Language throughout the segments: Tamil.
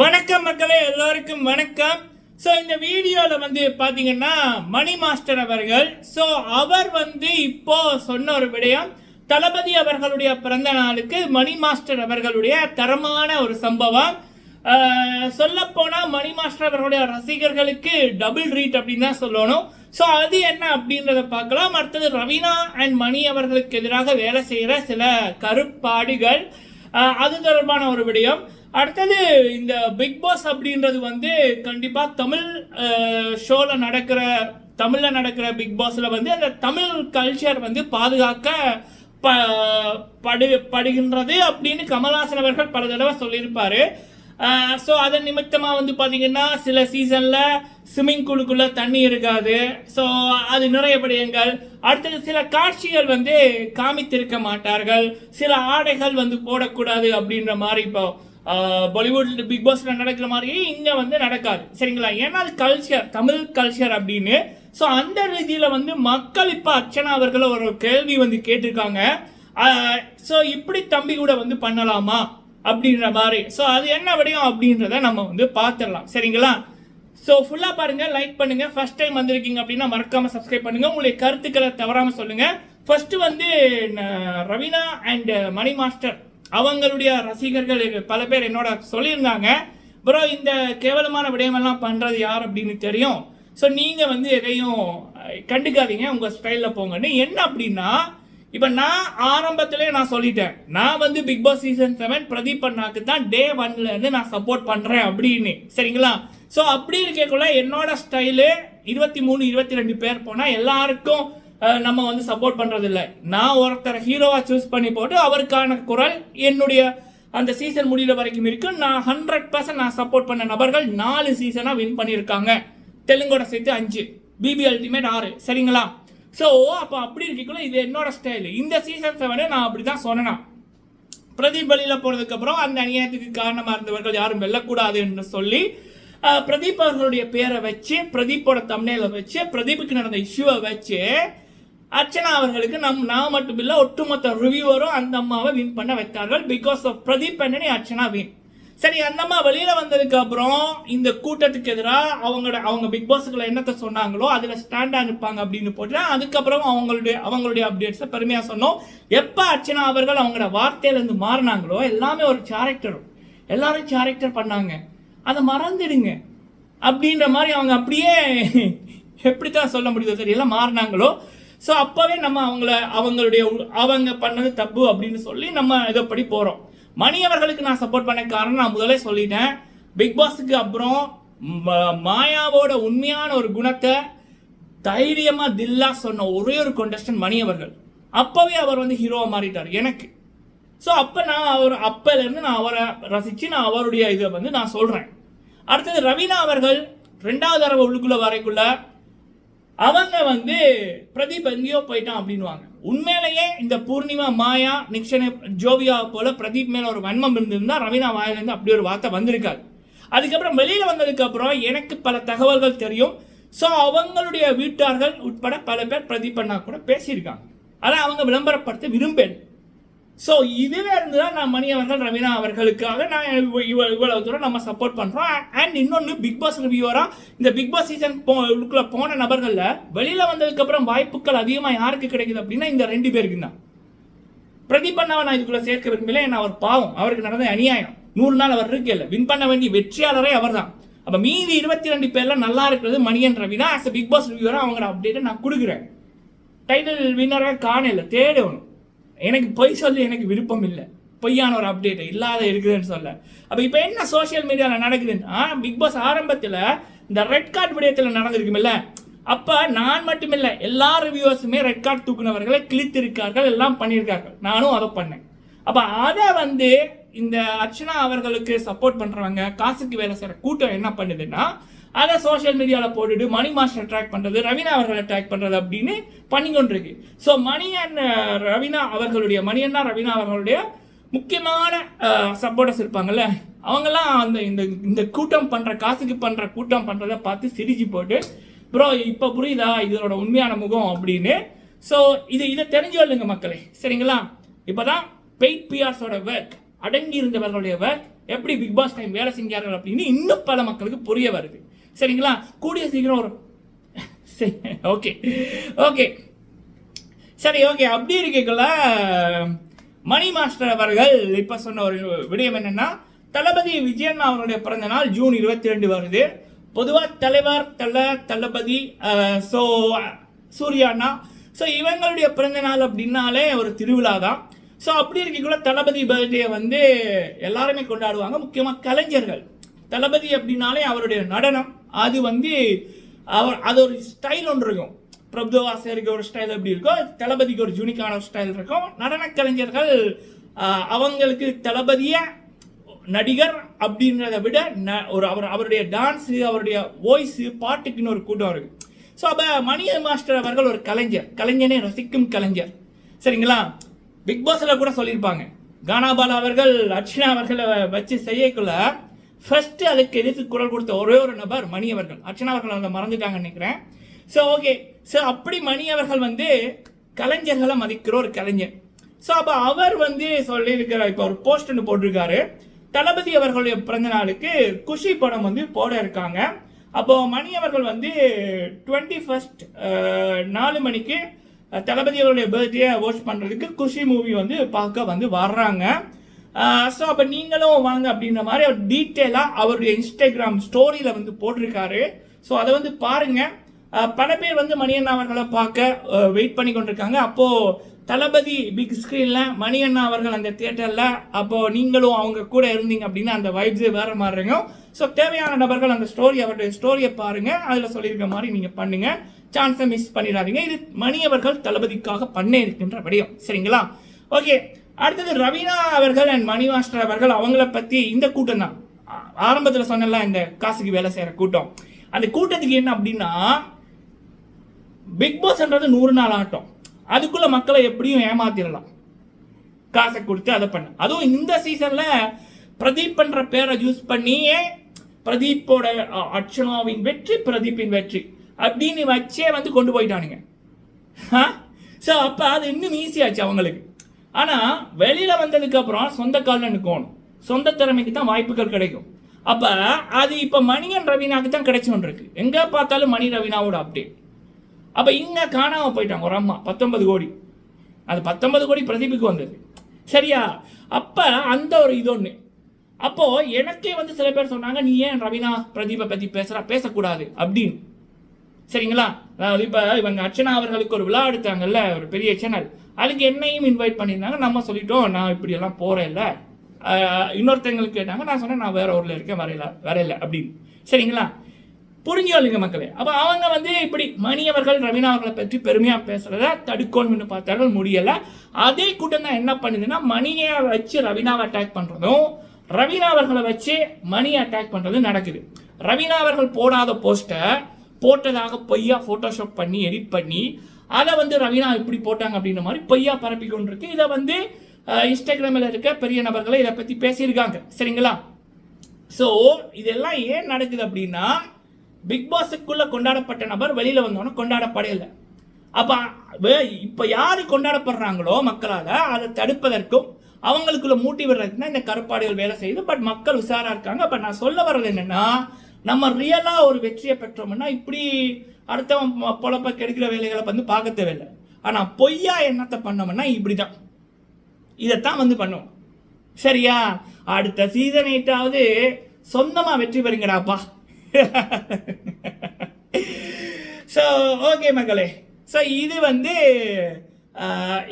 வணக்கம் மக்களே எல்லோருக்கும் வணக்கம். ஸோ இந்த வீடியோவில் வந்து பார்த்தீங்கன்னா மணி மாஸ்டர் அவர்கள் ஸோ அவர் வந்து இப்போ சொன்ன ஒரு விடயம் தளபதி அவர்களுடைய பிறந்த நாளுக்கு மணி மாஸ்டர் அவர்களுடைய தரமான ஒரு சம்பவம். சொல்லப்போனால் மணி மாஸ்டர் அவர்களுடைய ரசிகர்களுக்கு டபுள் ரீட் அப்படின்னு தான் சொல்லணும். ஸோ அது என்ன அப்படின்றத பார்க்கலாம். அடுத்தது ரவீனா அண்ட் மணி அவர்களுக்கு எதிராக வேலை செய்கிற சில கருப்பாடுகள். அது தொடர்பான ஒரு விடயம். அடுத்தது இந்த பிக் பாஸ் அப்படின்றது வந்து கண்டிப்பாக தமிழ் ஷோவில் நடக்கிற தமிழில் நடக்கிற பிக் பாஸில் வந்து அந்த தமிழ் கல்ச்சர் வந்து பாதுகாக்க ப படு படுகின்றது அப்படின்னு கமல்ஹாசன் அவர்கள் பல தடவை சொல்லியிருப்பார். ஸோ அதன் நிமித்தமாக வந்து பார்த்தீங்கன்னா சில சீசனில் ஸ்விம்மிங் பூலுக்குள்ளே தண்ணி இருக்காது. ஸோ அது நிறைய விடயங்கள். அடுத்தது சில காட்சிகள் வந்து காமித்திருக்க மாட்டார்கள். சில ஆடைகள் வந்து போடக்கூடாது அப்படின்ற மாதிரி இப்போ பாலிவுட் பிக் பாஸ்ல நடக்கிற மாதிரியே இங்கே வந்து நடக்காது. சரிங்களா? ஏன்னா அது கல்ச்சர் தமிழ் கல்ச்சர் அப்படின்னு. ஸோ அந்த ரீதியில் வந்து மக்கள் இப்போ அர்ச்சனா அவர்கள் ஒரு கேள்வி வந்து கேட்டிருக்காங்க. ஸோ இப்படி தம்பி கூட வந்து பண்ணலாமா? அப்படின்ற மாதிரி. ஸோ அது என்ன விடையும் அப்படின்றத நம்ம வந்து பார்த்துடலாம். சரிங்களா? ஸோ ஃபுல்லாக பாருங்கள் லைக் பண்ணுங்கள் ஃபர்ஸ்ட் டைம் வந்திருக்கீங்க அப்படின்னா மறக்காமல் சப்ஸ்கிரைப் பண்ணுங்கள் உங்களுடைய கருத்துக்களை தவறாமல் சொல்லுங்கள் ஃபர்ஸ்ட் வந்து ரவீனா அண்ட் மணி மாஸ்டர். அவங்களுடைய ரசிகர்கள் பல பேர் என்னோட சொல்லியிருந்தாங்க. ப்ரோ இந்த கேவலமான விடயமெல்லாம் பண்ணுறது யார் அப்படின்னு தெரியும். ஸோ நீங்கள் வந்து எதையும் கண்டுக்காதீங்க. உங்கள் ஸ்டைலில் போங்கன்னு. என்ன அப்படின்னா இப்போ நான் ஆரம்பத்திலே நான் சொல்லிட்டேன். நான் வந்து big boss season seven Pradeep அண்ணாக்கு தான் டே ஒன்லேருந்து நான் சப்போர்ட் பண்ணுறேன் அப்படின்னு. சரிங்களா? ஸோ அப்படி இருக்கக்குள்ள என்னோட ஸ்டைலு இருபத்தி மூணு இருபத்தி ரெண்டு பேர் போனால் எல்லாருக்கும் நம்ம வந்து சப்போர்ட் பண்ணுறதில்ல நான் ஒருத்தர் ஹீரோவாக சூஸ் பண்ணி போட்டு அவருக்கான குரல் என்னுடைய அந்த சீசன் முடிகிற வரைக்கும் இருக்குது நான் ஹண்ட்ரட் பர்சன்ட் நான் சப்போர்ட் பண்ண நபர்கள் நாலு சீசனாக வின் பண்ணியிருக்காங்க. தெலுங்கோட சேர்த்து அஞ்சு பிபி அல்டிமேட் ஆறு சரிங்களா? ஸோ அப்போ அப்படி இருக்கக்குள்ள இது என்னோட ஸ்டைல் இந்த சீசன் செவனே நான் அப்படி தான் சொன்னேன். பிரதீப் வெளியில் போனதுக்கப்புறம் அந்த அநியாயத்துக்கு காரணமாக இருந்தவர்கள் யாரும் வெல்லக்கூடாது என்று சொல்லி பிரதீப் அவர்களுடைய பேரை வச்சு பிரதீப்போட தமிழில் வச்சு பிரதீப்புக்கு நடந்த இஷ்யூவை வச்சு அர்ச்சனா அவர்களுக்கு நம் நான் மட்டும் இல்லை ஒட்டுமொத்த ரிவ்யூவரும் அந்த அம்மாவை வின் பண்ண வைத்தார்கள். பிகாஸ் ஆஃப் பிரதீப் அண்ணனி அர்ச்சனா வின் சரி அந்த அம்மா வெளியில் வந்ததுக்கு அப்புறம் இந்த கூட்டத்துக்கு எதிராக அவங்களோட அவங்க பிக் பாஸுக்குள்ள என்னத்தை சொன்னாங்களோ அதில் ஸ்டாண்டாக இருப்பாங்க அப்படின்னு போட்டு அதுக்கப்புறம் அவங்களுடைய அவங்களுடைய அப்டேட்ஸை பெருமையாக சொன்னோம். எப்போ அர்ச்சனா அவர்கள் அவங்களோட வார்த்தையிலேருந்து மாறினாங்களோ எல்லாமே ஒரு கேரக்டரும் எல்லாரும் கேரக்டர் பண்ணாங்க. அதை மறந்துடுங்க. அப்படின்ற மாதிரி அவங்க அப்படியே எப்படி தான் சொல்ல முடியுதோ தெரியல மாறினாங்களோ. ஸோ அப்போவே நம்ம அவங்கள அவங்களுடைய உ- அவங்க பண்ணது தப்பு அப்படின்னு சொல்லி நம்ம இதைப்படி போகிறோம் மணி அவர்களுக்கு நான் சப்போர்ட் பண்ண காரணம் நான் முதலே சொல்லிட்டேன். பிக் பாஸுக்கு அப்புறம் மாயாவோட உண்மையான ஒரு குணத்தை தைரியமாக தில்லா சொன்ன ஒரே ஒரு கொண்டஸ்டன் மணி அவர்கள். அப்போவே அவர் வந்து ஹீரோவாக மாறிட்டார் எனக்கு. ஸோ அப்போ நான் அவர் அப்போலேருந்து நான் அவரை ரசித்து நான் அவருடைய இதை வந்து நான் சொல்கிறேன் அடுத்தது ரவீனா அவர்கள் ரெண்டாவது தடவை உள்ளுக்குள்ளே வரைக்குள்ள அவங்க வந்து பிரதீப் எங்கேயோ போயிட்டான் அப்படின்னுவாங்க. உண்மையிலேயே இந்த பூர்ணிமா மாயா நிக்ஷனை ஜோவியா போல பிரதீப் மேல ஒரு வன்மம் இருந்திருந்தா ரவீனா வாயிலிருந்து அப்படி ஒரு வார்த்தை வந்திருக்காது. அதுக்கப்புறம் வெளியில வந்ததுக்கு அப்புறம் எனக்கு பல தகவல்கள் தெரியும். ஸோ அவங்களுடைய வீட்டார்கள் உட்பட பல பேர் பிரதீப் அண்ணா கூட பேசியிருக்காங்க. ஆனால் அவங்க விளம்பரப்படுத்த விரும்பேன். ஸோ இதுவே இருந்து தான் நான் மணி அவர்கள் ரவீனா அவர்களுக்காக நான் இவ- இவ- இவ்வளவு தூரம் நம்ம சப்போர்ட் பண்ணுறோம் அண்ட் இன்னொன்று பிக் பாஸ் ரிவியூவராக இந்த பிக் பாஸ் சீசன் போ உள்ளுக்குள்ளே போன நபர்களில் வெளியில் வந்ததுக்கப்புறம் வாய்ப்புகள் அதிகமாக யாருக்கு கிடைக்குது அப்படின்னா இந்த ரெண்டு பேருக்கு தான். பிரதீப் அண்ணாவை நான் இதுக்குள்ளே சேர்க்க விரும்பல ஏன்னா அவர் பாவம். அவருக்கு நடந்த அநியாயம். நூறு நாள் அவர் இருக்கல வின் பண்ண வேண்டிய வெற்றியாளரே அவர்தான் அப்போ மீதி இருபத்தி ரெண்டு பேர்ல நல்லா இருக்கிறது Maniyan Raveena. As big pass ரிவ்யூவராக அவங்களோட அப்டேட்டை நான் கொடுக்குறேன். டைட்டில் வின்னராக காணல தேடணும் எனக்கு பொய் சொல்லி எனக்கு விருப்பம் இல்லை. பொய்யான ஒரு அப்டேட் இல்லாத இருக்குதுன்னு சொல்ல. அப்போ இப்போ என்ன சோஷியல் மீடியாவில் நடக்குதுன்னா? பிக் பாஸ் ஆரம்பத்தில் இந்த ரெட் கார்டு விடயத்தில் நடந்திருக்குமில்ல? அப்போ நான் மட்டுமில்லை எல்லா ரிவ்யூவர்ஸுமே ரெட் கார்டு தூக்குனவர்களை கிழித்திருக்கார்கள் எல்லாம் பண்ணியிருக்கார்கள். நானும் அதை பண்ணேன். அப்போ அதை வந்து இந்த அர்ச்சனா அவர்களுக்கு சப்போர்ட் பண்ணுறவங்க காசுக்கு வேலை செய்கிற கூட்டம் என்ன பண்ணுதுன்னா அதை சோஷியல் மீடியாவில் போட்டுட்டு மணி மாஸ்டர் ட்ராக் பண்ணுறது ரவீனா அவர்களை ட்ராக் பண்ணுறது அப்படின்னு பண்ணிக்கொண்டிருக்கு so Mani and uh, Raveena அவர்களுடைய மணி அண்ணா ரவீனா அவர்களுடைய முக்கியமான uh, சப்போர்ட்டர்ஸ் இருப்பாங்கல்ல அவங்கெல்லாம் அந்த இந்த இந்த கூட்டம் பண்ணுற காசுக்கு பண்ணுற கூட்டம் பண்ணுறதை பார்த்து சிரிச்சு போட்டு ப்ரோ இப்போ புரியுதா? இதனோட உண்மையான முகம் அப்படின்னு. ஸோ இது இதை தெரிஞ்சு கொள்ளுங்க மக்களே. சரிங்களா? இப்போ தான் பெய்ட் பிஆர்ஸோட ஒர்க் அடங்கி இருந்தவர்களுடைய ஒர்க் எப்படி பிக் பாஸ் டைம் வேலை செஞ்சார்கள் அப்படின்னு இன்னும் பல மக்களுக்கு புரிய வருது. சரிங்களா? கூடிய சீக்கிரம் ஒரு ஓகே ஓகே சரி ஓகே அப்படி இருக்கக்குள்ள மணி மாஸ்டர் அவர்கள் இப்போ சொன்ன ஒரு விடயம் என்னென்னா தளபதி விஜயன் அவருடைய பிறந்த நாள் ஜூன் இருபத்தி ரெண்டு வருது. பொதுவாக தலைவர் தல தளபதி ஸோ சூர்யாண்ணா ஸோ இவங்களுடைய பிறந்த நாள் அப்படின்னாலே ஒரு திருவிழா தான் ஸோ அப்படி இருக்கக்குள்ள தளபதி பர்த்டே வந்து எல்லாருமே கொண்டாடுவாங்க. முக்கியமாக கலைஞர்கள். தளபதி அப்படின்னாலே அவருடைய நடனம். அது வந்து அவர் அது ஒரு ஸ்டைல் ஒன்று இருக்கும். பிரபுவாசருக்கு ஒரு ஸ்டைல் எப்படி இருக்கோ தளபதிக்கு ஒரு ஜூனிக்கான ஸ்டைல் இருக்கும். நடன கலைஞர்கள் அவங்களுக்கு தளபதிய நடிகர் அப்படின்றத விட ந- ஒரு அவர் அவருடைய டான்ஸு அவருடைய வாய்ஸு பாட்டுக்குன்னு ஒரு கூட்டம் இருக்கு. ஸோ அப்போ மணிய மாஸ்டர் அவர்கள் ஒரு கலைஞர். கலைஞனே ரசிக்கும் கலைஞர். சரிங்களா? பிக் பாஸில் கூட சொல்லியிருப்பாங்க. கானாபாலா அவர்கள் அர்ச்சனா அவர்களை வச்சு செய்யக்குள்ள ஃபஸ்ட்டு அதுக்கு எதிர்த்து குரல் கொடுத்த ஒரே ஒரு நபர் மணி அவர்கள். அர்ச்சனா அவர்கள் அதை மறந்துட்டாங்கன்னு நினைக்கிறேன். ஸோ ஓகே ஸோ அப்படி மணி அவர்கள் வந்து கலைஞர்களை மதிக்கிற ஒரு கலைஞர். ஸோ அப்போ அவர் வந்து சொல்லியிருக்கிற இப்போ ஒரு போஸ்ட் ஒன்று போட்டிருக்காரு. தளபதி அவர்களுடைய பிறந்த நாளுக்கு குஷி படம் வந்து போட இருக்காங்க. அப்போ மணி அவர்கள் வந்து டுவெண்ட்டி ஃபஸ்ட் நாலு மணிக்கு தளபதி அவருடைய பர்த்டே வாட்ச் பண்ணுறதுக்கு குஷி மூவி வந்து பார்க்க வந்து வர்றாங்க. ஸோ அப்போ நீங்களும் வாங்க அப்படின்ற மாதிரி அவர் டீட்டெயிலாக அவருடைய இன்ஸ்டாகிராம் ஸ்டோரியில் வந்து போட்டிருக்காரு. ஸோ அதை வந்து பாருங்கள் பல பேர் வந்து மணியண்ணா அவர்களை பார்க்க வெயிட் பண்ணி கொண்டிருக்காங்க. அப்போது தளபதி பிக் ஸ்க்ரீனில் மணியண்ணா அவர்கள் அந்த தியேட்டரில் அப்போது நீங்களும் அவங்க கூட இருந்தீங்க அப்படின்னா அந்த வைப்ஸே வேறு மாதிரி இருக்கும். ஸோ தேவையான நபர்கள் அந்த ஸ்டோரி அவருடைய ஸ்டோரியை பாருங்கள் அதில் சொல்லியிருக்க மாதிரி நீங்கள் பண்ணுங்கள் சான்ஸை மிஸ் பண்ணிடாதீங்க. இது மணி அவர்கள் தளபதிக்காக பண்ண இருக்கின்ற விடயம். சரிங்களா? ஓகே அடுத்தது ரவீனா அவர்கள் அண்ட் மணி மாஸ்டர் அவர்கள் அவங்கள பற்றி இந்த கூட்டம் தான் ஆரம்பத்தில் சொன்னல இந்த காசுக்கு வேலை செய்கிற கூட்டம். அந்த கூட்டத்துக்கு என்ன அப்படின்னா பிக் பாஸ்ன்றது நூறு நாள் ஆட்டம் அதுக்குள்ள மக்களை எப்படியும் ஏமாத்திடலாம். காசை கொடுத்து அதை பண்ண. அதுவும் இந்த சீசன்ல பிரதீப் பண்ற பேரை யூஸ் பண்ணியே பிரதீப்போட அர்ச்சனாவின் வெற்றி பிரதீப்பின் வெற்றி அப்படின்னு வச்சே வந்து கொண்டு போயிட்டானுங்க. ஸோ அப்போ அது இன்னும் ஈஸியாச்சு அவங்களுக்கு. ஆனால் வெளியில் வந்ததுக்கு அப்புறம் சொந்த காலில் நிற்கணும் சொந்த திறமைக்கு தான் வாய்ப்புகள் கிடைக்கும். அப்போ அது இப்போ மணியன் ரவீனாக்கு தான் கிடைச்சோன்னு இருக்கு எங்கே பார்த்தாலும் மணி ரவீனாவோட அப்டேட் அப்போ இங்கே காணாமல் போயிட்டாங்க ஒரு அம்மா. பத்தொன்பது கோடி. அது பத்தொன்பது கோடி பிரதீபுக்கு வந்தது. சரியா? அப்போ அந்த ஒரு இது ஒன்று அப்போது எனக்கே வந்து சில பேர் சொன்னாங்க நீ ஏன் ரவீனா பிரதீபை பற்றி பேசுகிறா பேசக்கூடாது. அப்படின்னு. சரிங்களா? அதாவது இப்போ இவங்க அர்ச்சனா அவர்களுக்கு ஒரு விழா எடுத்தாங்கல்ல ஒரு பெரிய சேனல் அதுக்கு என்னையும் இன்வைட் பண்ணியிருந்தாங்க. நம்ம சொல்லிட்டோம் நான் இப்படியெல்லாம் போகிறேன் இல்லை இன்னொருத்தவங்களுக்கு கேட்டாங்க. நான் சொன்னேன் நான் வேற ஊரில் இருக்கேன் வரையில வரையில அப்படின்னு. சரிங்களா? புரிஞ்சுக்கொள்ளுங்க மக்களே. அப்போ அவங்க வந்து இப்படி மணியவர்கள் ரவீனா அவர்களை பற்றி பெருமையாக பேசுகிறத தடுக்கணும்னு பார்த்தார்கள் முடியலை. அதே கூட்டம் தான் என்ன பண்ணுதுன்னா மணியை வச்சு ரவீனாவை அட்டாக் பண்ணுறதும் ரவீனா அவர்களை வச்சு மணியை அட்டாக் பண்ணுறதும் நடக்குது. ரவீனா அவர்கள் போடாத போஸ்ட்டை போட்டதாக பொய்யா ஃபோட்டோஷாப் பண்ணி எடிட் பண்ணி அதை வந்து ரவீனா இப்படி போட்டாங்க அப்படின்ற மாதிரி பொய்யா பரப்பி கொண்டிருக்கு. இதை வந்து இன்ஸ்டாகிராமில் இருக்க பெரிய நபர்களை இதை பற்றி பேசியிருக்காங்க. சரிங்களா? ஸோ இதெல்லாம் ஏன் நடக்குது அப்படின்னா பிக் பாஸுக்குள்ளே கொண்டாடப்பட்ட நபர் வெளியில் வந்தோன்னே கொண்டாடப்படலை அப்போ இப்போ யார் கொண்டாடப்படுறாங்களோ மக்களால் அதை தடுப்பதற்கும் அவங்களுக்குள்ள மூட்டி விடுறதுக்குன்னா இந்த கருப்பாடுகள் வேலை செய்யுது. பட் மக்கள் உஷாராக இருக்காங்க. பட் நான் சொல்ல வர்றது என்னென்னா நம்ம ரியலாக ஒரு வெற்றியை பெற்றோம்னா இப்படி அடுத்தவன் பொழப்ப கெடுக்கிற வேலைகளை வந்து பார்க்க தேவையில்லை. ஆனால் பொய்யா என்னத்தை பண்ணோம்னா இப்படிதான். இதைத்தான் வந்து பண்ணுவோம். சரியா? அடுத்த சீசன் சொந்தமாக வெற்றி பெறுங்கடாப்பா. ஸோ ஓகே மக்களே. ஸோ இது வந்து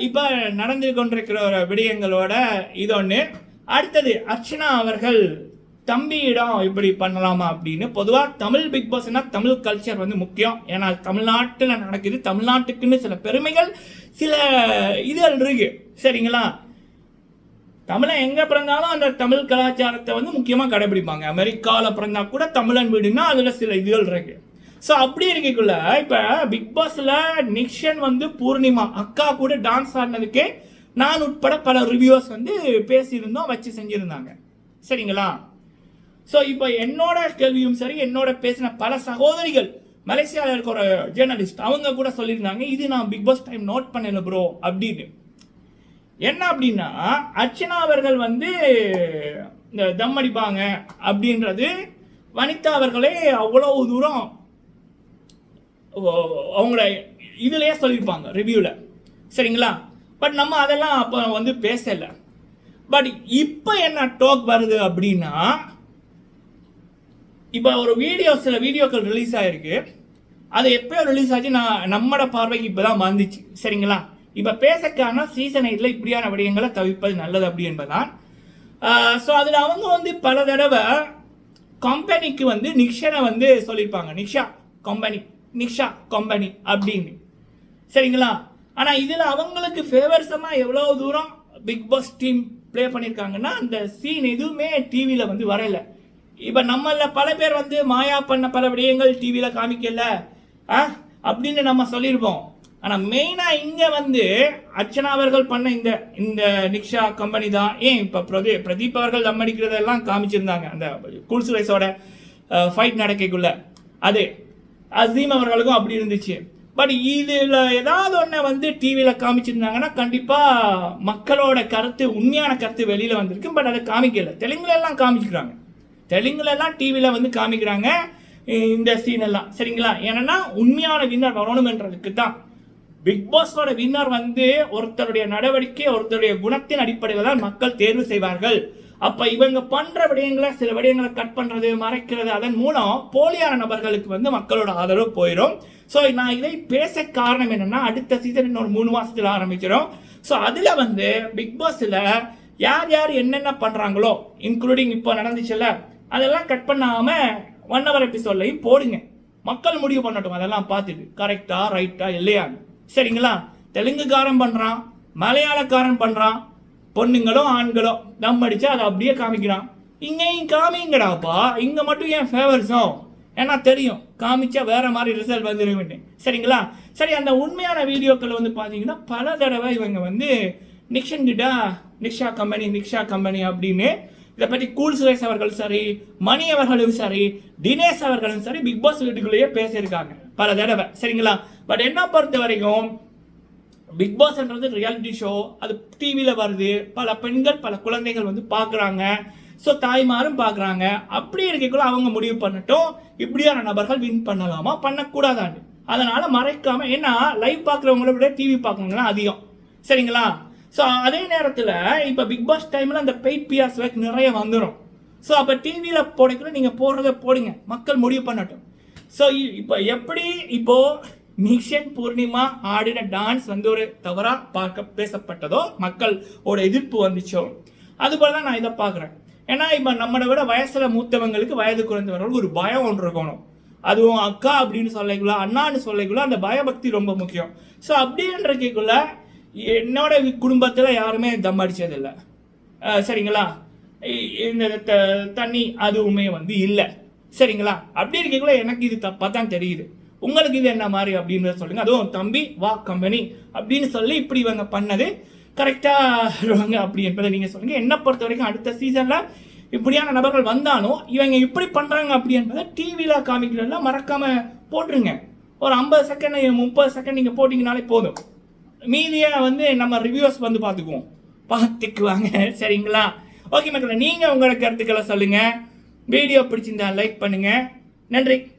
இப்போ நடந்து கொண்டிருக்கிற ஒரு விடயங்களோட இது ஒன்று அடுத்தது அர்ச்சனா அவர்கள் தம்பியிடம் இப்படி பண்ணலாமா அப்படின்னு பொதுவாக தமிழ் பிக் பாஸ்னா தமிழ் கல்ச்சர் வந்து முக்கியம். ஏன்னா தமிழ்நாட்டில் நடக்குது தமிழ்நாட்டுக்குன்னு சில பெருமைகள் சில இதுகள் இருக்கு. சரிங்களா? தமிழை எங்கே பிறந்தாலும் அந்த தமிழ் கலாச்சாரத்தை வந்து முக்கியமாக கடைபிடிப்பாங்க. அமெரிக்காவில் பிறந்தா கூட தமிழன் வீடுன்னா அதில் சில இதுகள் இருக்கு. ஸோ அப்படி இருக்கக்குள்ள இப்போ பிக் பாஸில் நிக்ஷன் வந்து பூர்ணிமா அக்கா கூட டான்ஸ் ஆடினதுக்கே நான் உட்பட பல ரிவ்யூவர்ஸ் வந்து பேசியிருந்தோம் வச்சு செஞ்சுருந்தாங்க. சரிங்களா? ஸோ இப்போ என்னோட கேள்வியும் சரி என்னோட பேசின பல சகோதரிகள் மலேசியாவில் இருக்கிற ஜேர்னலிஸ்ட் அவங்க கூட சொல்லியிருந்தாங்க இது நான் பிக் பாஸ் டைம் நோட் பண்ணல ப்ரோ அப்படின்னு. என்ன அப்படின்னா அர்ச்சனா அவர்கள் வந்து இந்த தம் அடிப்பாங்க அப்படின்றது வனிதா அவர்களே அவ்வளவு தூரம் ஓ- அவங்கள இதுலேயே சொல்லியிருப்பாங்க ரிவ்யூவில் சரிங்களா? பட் நம்ம அதெல்லாம் அப்போ வந்து பேசலை. பட் இப்போ என்ன டோக் வருது அப்படின்னா இப்போ ஒரு வீடியோ சில வீடியோக்கள் ரிலீஸ் ஆயிருக்கு. அது எப்பயோ ரிலீஸ் ஆச்சு நான் நம்மட பார்வைக்கு இப்போ தான் வந்துச்சு சரிங்களா? இப்போ பேசக்கான சீசன் எயிட்டில் இப்படியான விடயங்களை தவிர்ப்பது நல்லது அப்படி என்பதான் ஸோ அதில் அவங்க வந்து பல தடவை கம்பெனிக்கு வந்து நிக்ஷனை வந்து சொல்லியிருப்பாங்க. நிக்ஷா கம்பெனி நிக்ஷா கம்பெனி அப்படின்னு. சரிங்களா? ஆனால் இதில் அவங்களுக்கு ஃபேவர்ஸமாக எவ்வளோ தூரம் பிக் பாஸ் டீம் ப்ளே பண்ணியிருக்காங்கன்னா அந்த சீன் எதுவுமே டிவியில் வந்து வரலை. இப்போ நம்மள பல பேர் வந்து மாயா பண்ண பல விடயங்கள் டிவியில் காமிக்கல. ஆ? அப்படின்னு நம்ம சொல்லியிருப்போம் ஆனால் மெயினாக இங்கே வந்து அர்ச்சனா அவர்கள் பண்ண இந்த இந்த நிக்ஷா கம்பெனி தான் ஏன் இப்போ பிரதி பிரதீப் அவர்கள் தம் அடிக்கிறதெல்லாம் காமிச்சிருந்தாங்க. அந்த கூல்ஸ் ரைஸோட ஃபைட் நடக்கக்குள்ள. அது அசீம் அவர்களுக்கும் அப்படி இருந்துச்சு. பட் இதில் ஏதாவது ஒன்றை வந்து டிவியில் காமிச்சிருந்தாங்கன்னா கண்டிப்பாக மக்களோட கருத்து உண்மையான கருத்து வெளியில் வந்திருக்கு. பட் அதை காமிக்கல. தெலுங்குல எல்லாம் காமிச்சிக்கிறாங்க தெலுங்குலலாம் டிவியில் வந்து காமிக்கிறாங்க இந்த சீன் எல்லாம் சரிங்களா? ஏன்னா உண்மையான வின்னர் வரணுமென்றதுக்கு தான் பிக் பாஸோட வின்னர் வந்து ஒருத்தருடைய நடவடிக்கை ஒருத்தருடைய குணத்தின் அடிப்படையில் தான் மக்கள் தேர்வு செய்வார்கள். அப்போ இவங்க பண்ணுற விடயங்களை சில விடயங்களை கட் பண்ணுறது மறைக்கிறது அதன் மூலம் போலியான நபர்களுக்கு வந்து மக்களோட ஆதரவு போயிடும் ஸோ நான் இதை பேச காரணம் என்னன்னா அடுத்த சீசன் இன்னொரு மூணு மாதத்தில் ஆரம்பிக்கிறோம் ஸோ அதில் வந்து பிக் யார் யார் என்னென்ன பண்ணுறாங்களோ இன்க்ளூடிங் இப்போ நடந்துச்சுல்ல அதெல்லாம் கட் பண்ணாமல் ஒன் ஹவர் எபிசோட்லையும் போடுங்க. மக்கள் முடிவு பண்ணட்டும் அதெல்லாம் பார்த்துட்டு. கரெக்டா ரைட்டா இல்லையான்னு. சரிங்களா? தெலுங்குக்காரன் பண்ணுறான் மலையாளக்காரன் பண்ணுறான் பொண்ணுங்களும் ஆண்களும். தம் அடித்தா அதை அப்படியே காமிக்கிறான். இங்கேயும் காமிங்கடாப்பா இங்கே மட்டும் ஏன் ஃபேவர்ஸும் ஏன்னா தெரியும் காமிச்சா வேற மாதிரி ரிசல்ட் வந்துருவேன் சரிங்களா? சரி அந்த உண்மையான வீடியோக்கள் வந்து பார்த்தீங்கன்னா பல தடவை இவங்க வந்து நிக்ஷன் கிட்ட நிக்ஷா கம்பெனி நிக்ஷா கம்பெனி அப்படின்னு இதை பற்றி கூல் சுரேஷ் அவர்களும் சரி மணி அவர்களும் சரி தினேஷ் அவர்களும் சரி பிக் பாஸ் வீட்டுக்குள்ளேயே பேசியிருக்காங்க பல தடவை. சரிங்களா? பட் என்ன பொறுத்த வரைக்கும் பிக் பாஸ்ன்றது ரியாலிட்டி ஷோ அது டிவியில் வருது. பல பெண்கள் பல குழந்தைகள் வந்து பார்க்குறாங்க. ஸோ தாய்மாரும் பார்க்குறாங்க. அப்படி இருக்கக்குள்ள அவங்க முடிவு பண்ணட்டும். இப்படியான நபர்கள் வின் பண்ணலாமா? பண்ணக்கூடாதான்னு. அதனால் மறைக்காமல் ஏன்னா லைவ் பார்க்குறவங்கள விட டிவி பார்க்குறவங்க அதிகம். சரிங்களா? ஸோ அதே நேரத்தில் இப்போ பிக் பாஸ் டைமில் அந்த பெய்ட் பிஆர்ஸ் ஒர்க் நிறைய வந்துடும் ஸோ அப்போ டிவியில் போடக்குள்ள நீங்கள் போடுறத போடுங்க. மக்கள் முடிவு பண்ணட்டும். ஸோ இப்போ எப்படி இப்போது நிஷன் பூர்ணிமா ஆடின டான்ஸ் வந்து ஒரு தவறாக பார்க்க பேசப்பட்டதோ மக்களோட எதிர்ப்பு வந்துச்சோ அதுபோல் தான் நான் இதை பார்க்குறேன். ஏன்னா இப்போ நம்மளை விட வயசில் மூத்தவங்களுக்கு வயது குறைந்தவர்கள் ஒரு பயம் ஒன்று இருக்கணும். அதுவும் அக்கா அப்படின்னு சொல்லக்குள்ள அண்ணான்னு சொல்லிக்குள்ள அந்த பயபக்தி ரொம்ப முக்கியம். ஸோ அப்படின்றக்குள்ள என்னோட குடும்பத்தில் யாருமே தம் அடித்ததில்லை சரிங்களா? இந்த த- தண்ணி அதுவுமே வந்து இல்லை. சரிங்களா? அப்படி இருக்கக்குள்ள எனக்கு இது தப்பாக தான் தெரியுது. உங்களுக்கு இது என்ன மாதிரி அப்படின்றத சொல்லுங்க. அதுவும் தம்பி வா கம்பெனி அப்படின்னு சொல்லி இப்படி இவங்க பண்ணது. கரெக்டாக அப்படி என்பதை நீங்கள் சொல்லுங்கள் என்ன பொறுத்த வரைக்கும் அடுத்த சீசனில் இப்படியான நபர்கள் வந்தாலும் இவங்க இப்படி பண்ணுறாங்க அப்படி என்பதை டிவியில் காமிக்கிறதெல்லாம் மறக்காமல் போட்டுருங்க. ஒரு ஐம்பது செகண்ட் முப்பது செகண்ட் நீங்கள் போட்டிங்கனாலே போதும். மீதியை வந்து நம்ம ரிவ்யூஸ் வந்து பார்த்துக்குவோம். பார்த்துக்குவாங்க சரிங்களா? ஓகே மக்களே நீங்கள் உங்களோட கருத்துக்களை சொல்லுங்கள் வீடியோ பிடிச்சிருந்தா லைக் பண்ணுங்கள் நன்றி.